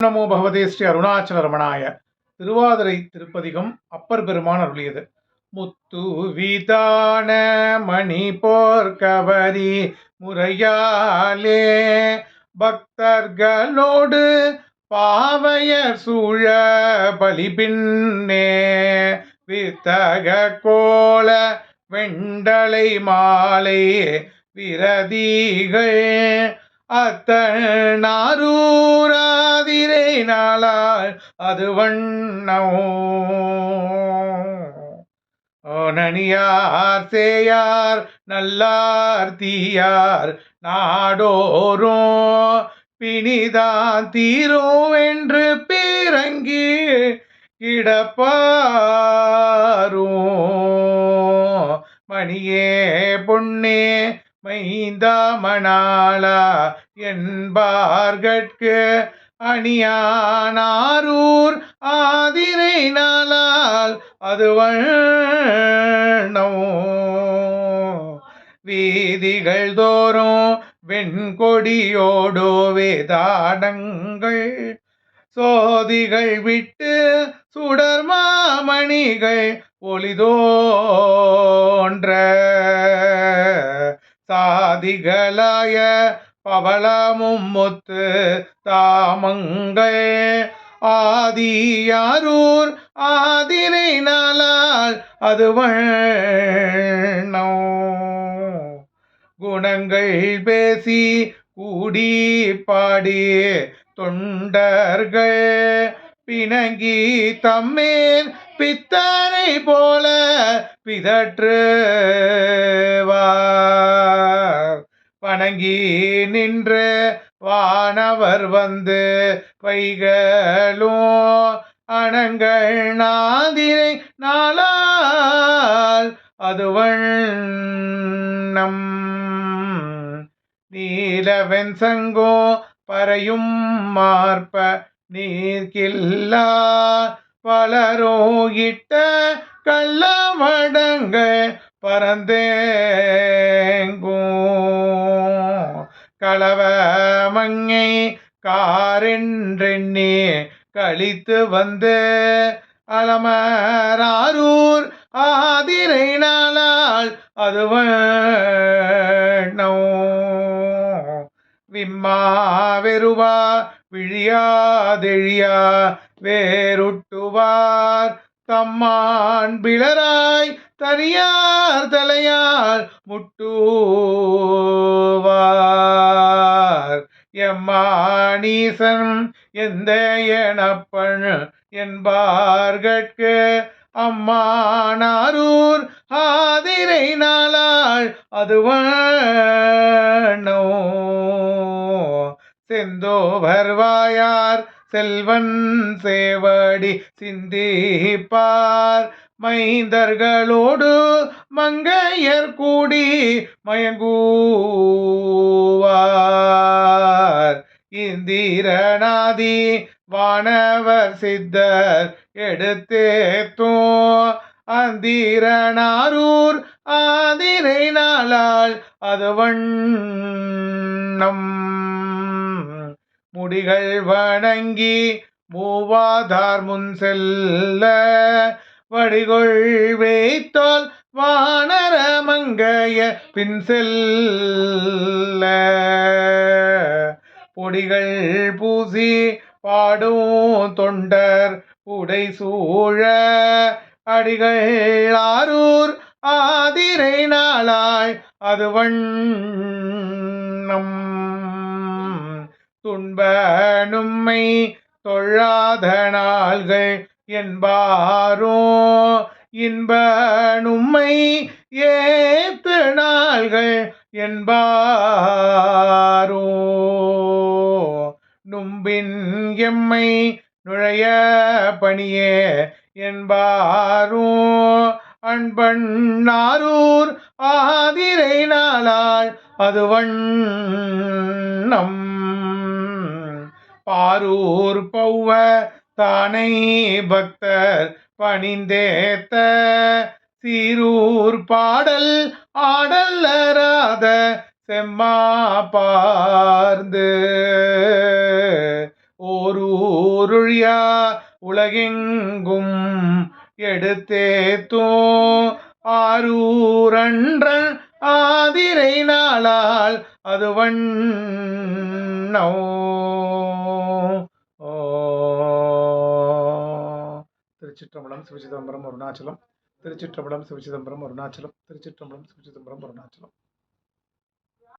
நமோ பகவதே ஸ்ரீ அருணாச்சல ரமணாய திருவாதிரை திருப்பதிகம் அப்பர் பெருமான் அருளியது. முத்து வீதான மணி போர்க்கவரி முறையாலே பக்தர்களோடு பாவையர் சூழ பலிபின்னே வித்தக கோல வெண்டலை மாலை விரதிகள் அத்தனாரூராதிரை நாளால் அது வண்ணமோ? நனியார் சேயார் நல்லார் தீயார் நாடோறும் பிணிதான் தீரோ என்று பீரங்கி கிடப்பாரும் மணியே பொன்னே மைந்தாமணாளா என்பார்கட்கு அணியானாரூர் ஆதிரை நாளால் அது வண்ணம். வீதிகள் தோறும் வெண்கொடியோடோ வேதாடங்கள். சோதிகள் விட்டு சுடர் மாமணிகள் ஒளிதோன்ற ஆதிகளாய பவளமும் முத்து தாமங்கள் ஆதியாரூர் ஆதினை நாளால் அது வண்ணம். குணங்கள் பேசி கூடி பாடி தொண்டர்கள் பிணங்கி தம்மேல் பித்தனை போல பிதற்றுவார். வணங்கி நின்று வானவர் வந்து வைகளும் அணங்கள் நாதிரை நாளால் அதுவண்ணம் நீலவெண் சங்கோ பறையும் மார்ப நீர்கில்லா பலரோ இட்ட கள்ளமடங்கள் பரந்தேங்கும் களவ மங்கை காரென்றெண்ணே கழித்து வந்து அலமராரூர் ஆதிரை நாளால் அது விம்மா வெறுவா விழியாதெழியா வேறுட்டுவார் தம்மான் பிளராய் தனியார் தலையால் முட்டூ எம்மானீசன் எந்த எனப்பண் என்பார்கட்கு. அம்மானாரூர் ஆதிரை நாளாள் அது செந்தோ வருவாயார் செல்வன் சேவடி சிந்திப்பார். மைந்தர்களோடு மங்கையர் கூடி மயங்கூவார். இந்திரநாதி வானவர் சித்தர் எடுத்தேத்தோ அந்திரனாரூர் ஆதிரை நாளால் அது வண்ணம். முடிகள் வணங்கி மூவாதார் முன் செல்ல வடிகொள் வைத்தால் வானர மங்கைய பின் செல்ல. பொடிகள் பூசி பாடும் தொண்டர் உடை சூழ. அடிகள் ஆரூர் ஆதிரை நாளாய் அது வண்ணம். துன்ப நும்மை தொழாத நாள்கள் என்பாரோ. இன்ப நும்மை ஏத்து நாள்கள் என்பாரோ. நும்பின் எம்மை நுழைய பணியே என்பாரோ? அன்பண்ணாரூர் ஆதிரை நாளால் அது வண்ணம் பாரூர் பௌவ தானை பக்தர் பணிந்தேத்த சீரூர் பாடல் ஆடல்லராத செம்மா பார்ந்து ஓரூருழியா ஊருழியா உலகெங்கும் எடுத்தேத்தோ? ஆரூரன்ற ஆதிரை நாளால் அது வண்ணோ ஓ. திருச்சிற்றம்பலம் சிவசிதம்பரம் அருணாச்சலம். திருச்சிற்றம்பலம் சிவசிதம்பரம் அருணாச்சலம். திருச்சிற்றம்பலம் சிவசிதம்பரம் அருணாச்சலம்.